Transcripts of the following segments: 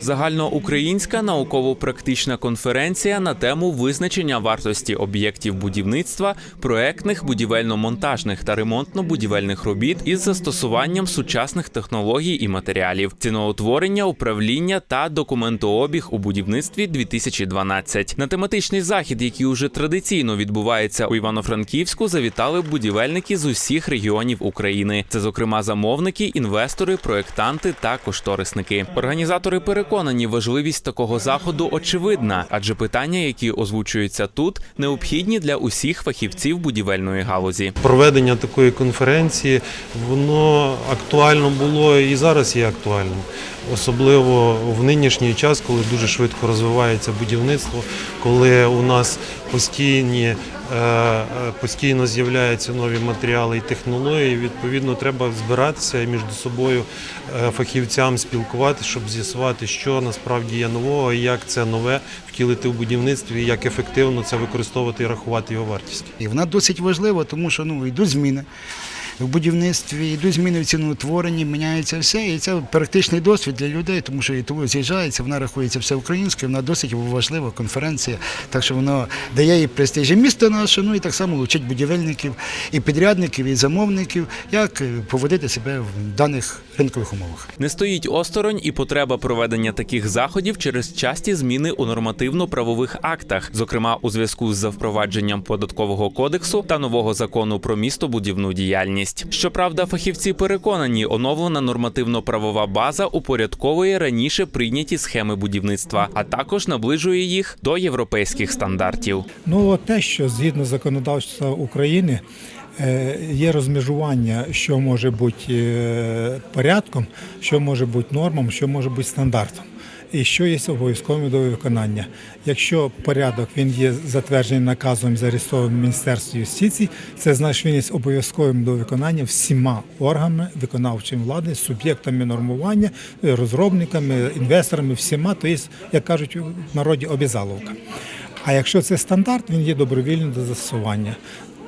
Загальноукраїнська науково-практична конференція на тему визначення вартості об'єктів будівництва, проектних, будівельно-монтажних та ремонтно-будівельних робіт із застосуванням сучасних технологій і матеріалів, ціноутворення, управління та документообіг у будівництві 2012. На тематичний захід, який уже традиційно відбувається у Івано-Франківську, завітали будівельники з усіх регіонів України. Це, зокрема, замовники, інвестори, проектанти та кошторисники. Організатори переконані, важливість такого заходу очевидна, адже питання, які озвучуються тут, необхідні для усіх фахівців будівельної галузі. Проведення такої конференції воно актуально було і зараз є актуальним, особливо в нинішній час, коли дуже швидко розвивається будівництво, коли у нас постійні. е, е, Постійно з'являються нові матеріали і технології. Відповідно, треба збиратися і між собою е, фахівцям спілкуватися, щоб з'ясувати, що насправді є нового, і як це нове втілити в будівництві, і як ефективно це використовувати і рахувати його вартість. І вона досить важлива, тому що ну, йдуть зміни в будівництві, йдуть зміни в ціноутворенні, міняється все. І це практичний досвід для людей, тому що і з'їжджається, вона рахується все українською, вона досить важлива конференція, так що воно дає їй престиж і місто наше, ну і так само учить будівельників, і підрядників, і замовників, як поводити себе в даних ринкових умовах. Не стоїть осторонь і потреба проведення таких заходів через часті зміни у нормативно-правових актах, зокрема у зв'язку з впровадженням податкового кодексу та нового закону про містобудівну діяльність. Щоправда, фахівці переконані, оновлена нормативно-правова база упорядковує раніше прийняті схеми будівництва, а також наближує їх до європейських стандартів. Ну, те, що згідно законодавства України є розмежування, що може бути е, порядком, що може бути нормом, що може бути стандартом. І що є обов'язковим до виконання. Якщо порядок він є затверджений наказом зареєстрованим в Міністерстві юстиції, це значить, він є обов'язковим до виконання всіма органами виконавчої влади, суб'єктами нормування, е, розробниками, інвесторами, всіма, то є, як кажуть в народі, обязаловка. А якщо це стандарт, він є добровільним до застосування.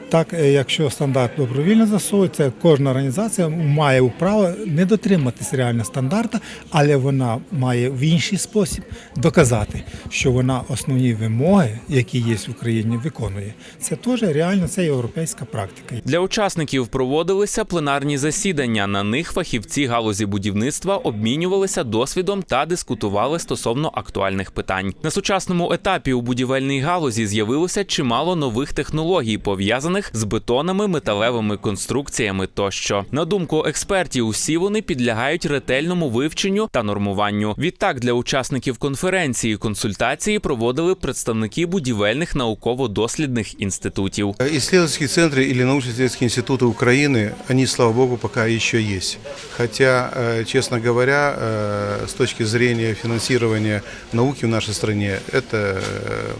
Так, е, якщо стандарт добровільно застосовується, кожна організація має право не дотриматись реально стандарта, але вона має в інший спосіб доказати, що вона основні вимоги, які є в Україні, виконує. Це теж реально це європейська практика. Для учасників проводилися пленарні засідання. На них фахівці галузі будівництва обмінювалися досвідом та дискутували стосовно актуальних питань. На сучасному етапі у будівельній галузі з'явилося чимало нових технологій, пов'язаних з бетонами, металевими конструкціями тощо. На думку експертів, усі вони підлягають ретельному вивченню та нормуванню. Відтак для учасників конференції консультації проводили представники будівельних науково-дослідних інститутів. Исследовательские центры или научно-исследовательские институты Украины, они, слава богу, пока еще есть. Хотя, э, честно говоря, э, с точки зрения финансирования науки в нашей стране, это э,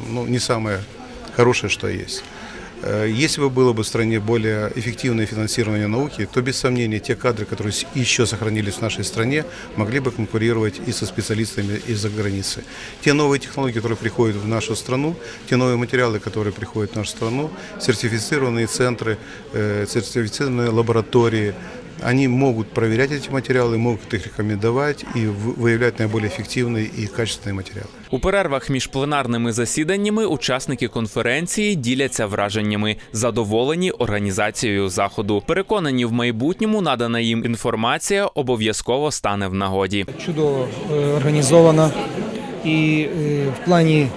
ну, не самое хорошее, что есть. Э, Если бы было бы в стране более эффективное финансирование науки, то без сомнения те кадры, которые с- еще сохранились в нашей стране, могли бы конкурировать и со специалистами из-за границы. Те новые технологии, которые приходят в нашу страну, те новые материалы, которые приходят в нашу страну, сертифицированные центры, э, сертифицированные лаборатории, они могут проверять эти материалы, могут их рекомендовать и в- выявлять наиболее эффективные и качественные материалы. У перервах між пленарними засіданнями учасники конференції діляться враженнями, задоволені організацією заходу. Переконані, в майбутньому надана їм інформація обов'язково стане в нагоді. чудово е, організована і е, в плані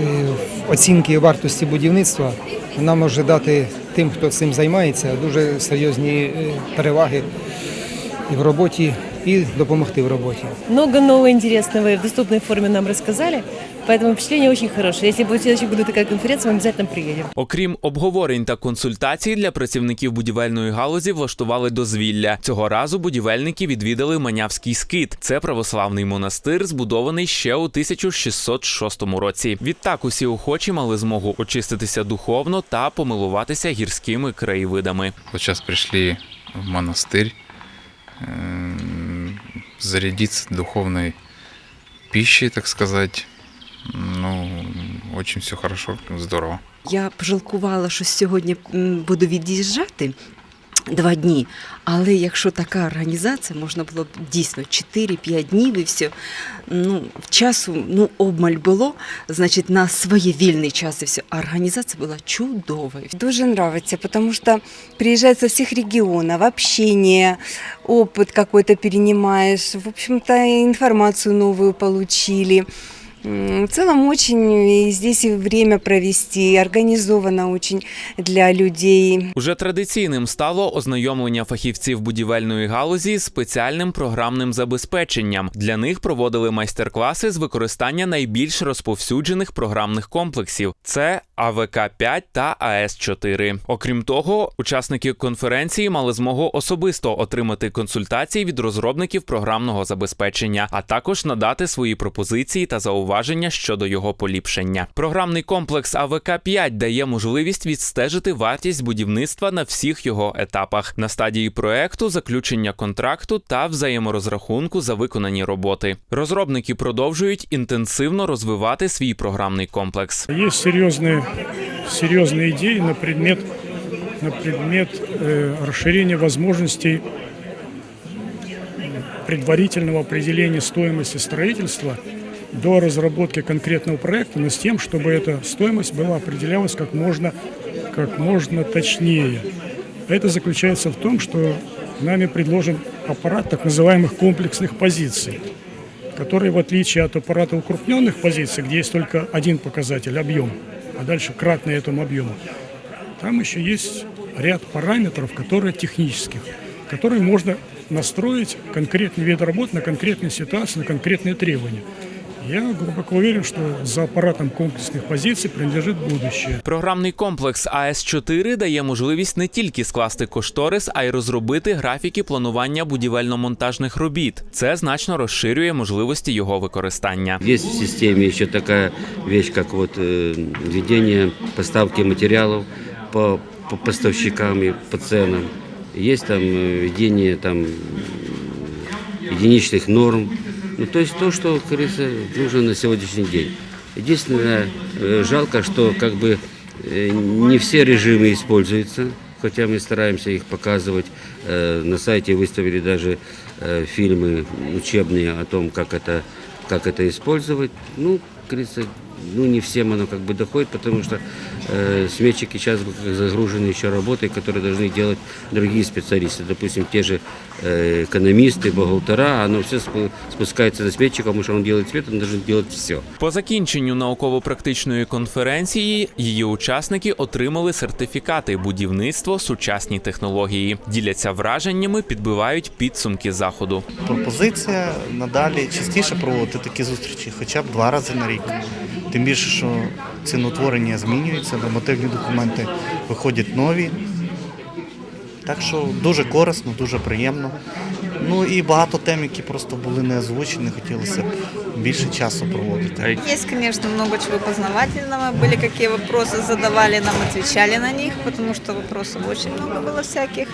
е, оцінки вартості будівництва вона може дати тим, хто цим займається, дуже серйозні е, переваги і в роботі, і допомогти в роботі. Много нового интересного и в доступной форме нам рассказали, поэтому впечатление очень хорошее. Если будет в следующем году такая конференция, мы обязательно приедем. Окрім обговорень та консультацій для працівників будівельної галузі влаштували дозвілля. Цього разу будівельники відвідали Манявський скит. Це православний монастир, збудований ще у 1606 році. Відтак усі охочі мали змогу очиститися духовно та помилуватися гірськими краєвидами. Вот сейчас пришли в монастырь эм, зарядиться духовной пищей, так сказать. Ну, очень все хорошо, здорово. Я пожалкувала, що сьогодні буду від'їжджати, Два дні. Але якщо така організація, можна було б дійсно 4-5 днів і все. Ну, часу ну, обмаль було, значить, на своє вільний час і все. А організація була чудовою. Дуже нравится, потому что приезжают со всех регионов, общение, опыт какой-то перенимаешь, в общем-то, информацию новую получили. В целом очень и здесь и время провести, организовано очень для людей. Уже традиційним стало ознайомлення фахівців будівельної галузі з спеціальним програмним забезпеченням. Для них проводили майстер-класи з використання найбільш розповсюджених програмних комплексів: це АВК 5 та АС 4 Окрім того, учасники конференції мали змогу особисто отримати консультації від розробників програмного забезпечення, а також надати свої пропозиції та зауваження щодо його поліпшення. Програмний комплекс АВК 5 дає можливість відстежити вартість будівництва на всіх його етапах на стадії проекту, заключення контракту та взаєморозрахунку за виконані роботи. Розробники продовжують інтенсивно розвивати свій програмний комплекс. Есть серьезные, серьезные идеи на предмет, на предмет э, расширения возможностей предварительного определения стоимости строительства до разработки конкретного проекта, но с тем, чтобы эта стоимость была определялась как можно, как можно точнее. Это заключается в том, что нами предложен аппарат так называемых комплексных позиций, который, в отличие от аппарата укрупненных позиций, где есть только один показатель – объем, а дальше кратный этому объему, там еще есть ряд параметров, которые технических, которые можно настроить конкретный вид работ на конкретные ситуации, на конкретные требования. Я глубоко уверен, что за аппаратом комплексных позиций принадлежит будущее. Програмний комплекс АС 4 дає можливість не тільки скласти кошторис, а й розробити графіки планування будівельно-монтажних робіт. Це значно розширює можливості його використання. Есть в системе еще такая вещь, как вот э, ведение поставки материалов по, по поставщикам и по ценам. Есть там э, ведение там единичных норм. Ну, то есть то, что, как нужно на сегодняшний день. Единственное, э, жалко, что как бы э, не все режимы используются, хотя мы стараемся их показывать. Э, На сайте выставили даже фильмы учебные о том, как это, как это использовать. Ну, говорится, ну, не всем оно как бы доходит, потому что э, сметчики сейчас загружены еще работой, которые должны делать другие специалисты. Допустим, те же э, экономисты, бухгалтера, оно все спу- спускается на сметчика, потому что он делает свет, он должен делать все. По закінченню науково-практичної конференції її учасники отримали сертифікати будівництво сучасні технології, діляться враженнями, підбивають підсумки заходу. пропозиція надалі частіше проводити такі зустрічі, хоча б два рази на рік. Тим більше, що ціноутворення змінюється, нормативні документи виходять нові. Так що дуже корисно, дуже приємно. Ну і багато тем, які просто були не озвучені, хотілося б більше часу проводити. Есть, конечно, много чего познавательного. Были какие вопросы, задавали нам, отвечали на них, потому что вопросов очень много было всяких.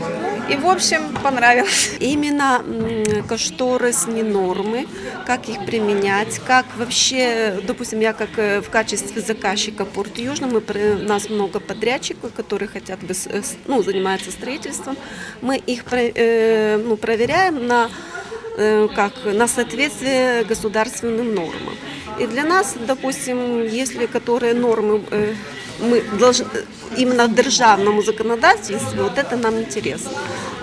Ну, и, в общем, понравилось. Именно м, кошторисные нормы, как их применять, как вообще, допустим, я как э, в качестве заказчика Порт Южный, мы, при- у нас много подрядчиков, которые хотят, бы с- э, с- ну, занимаются строительством, мы их про- э, ну, проверяем на э, как на соответствие государственным нормам. И для нас, допустим, если которые нормы э, мы должны именно в державному законодательстве, вот это нам интересно.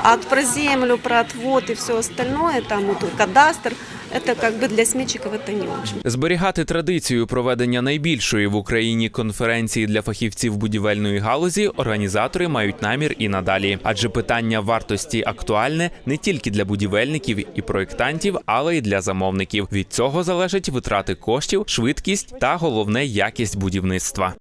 А вот про землю, про отвод и все остальное, там вот кадастр, это как бы для сметчиков это не очень. Зберігати традицію проведення найбільшої в Україні конференції для фахівців будівельної галузі організатори мають намір і надалі, адже питання вартості актуальне не тільки для будівельників і проєктантів, але й для замовників. Від цього залежать витрати коштів, швидкість та головне якість будівництва.